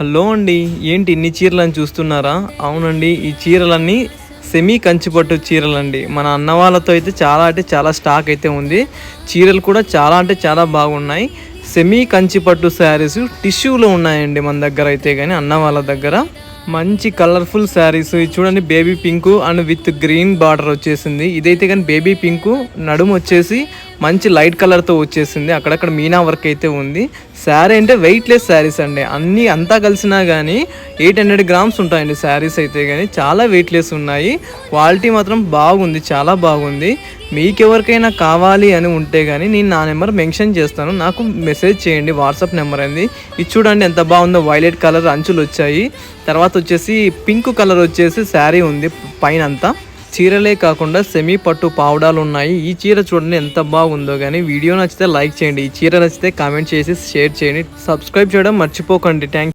Hello అండి ఏంటి ఇన్ని చీరలని చూస్తున్నారా? అవునండి ఈ చీరలన్నీ సెమీ కంచిపట్టు చీరలండి. మన అన్న వాళ్ళతో అయితే చాలా అంటే చాలా స్టాక్ అయితే ఉంది. చీరలు కూడా చాలా అంటే చాలా బాగున్నాయి. సెమీ కంచిపట్టు శారీస్ టిష్యూలో ఉన్నాయండి మన దగ్గర అయితే కానీ అన్న వాళ్ళ దగ్గర. మంచి కలర్ఫుల్ శారీస్. ఇది చూడండి baby pink and with green border వచ్చేసింది. ఇదైతే కానీ బేబీ పింక్ నడుము వచ్చేసి మంచి లైట్ కలర్తో వచ్చేసింది. అక్కడక్కడ మీనా వర్క్ అయితే ఉంది. శారీ అంటే వెయిట్లెస్ శారీస్ అండి. అన్నీ అంతా కలిసినా కానీ ఎయిట్ హండ్రెడ్ గ్రామ్స్ ఉంటాయండి శారీస్ అయితే కానీ చాలా వెయిట్లెస్ ఉన్నాయి. క్వాలిటీ మాత్రం బాగుంది. చాలా బాగుంది. మీకు ఎవరికైనా కావాలి అని ఉంటే కానీ నేను నా నెంబర్ మెన్షన్ చేస్తాను. నాకు మెసేజ్ చేయండి. వాట్సాప్ నెంబర్ అనేది ఇది చూడండి ఎంత బాగుందో. వైలెట్ కలర్ అంచులు వచ్చాయి. తర్వాత వచ్చేసి పింక్ కలర్ వచ్చేసి శారీ ఉంది పైన అంతా చీరలే కాకుండా సెమీ పట్టు పావడాలు ఉన్నాయి. ఈ చీర చూడండి ఎంత బాగుందో కానీ వీడియో నచ్చితే లైక్ చేయండి. ఈ చీర నచ్చితే కామెంట్ చేసి షేర్ చేయండి. సబ్స్క్రైబ్ చేయడం మర్చిపోకండి. థ్యాంక్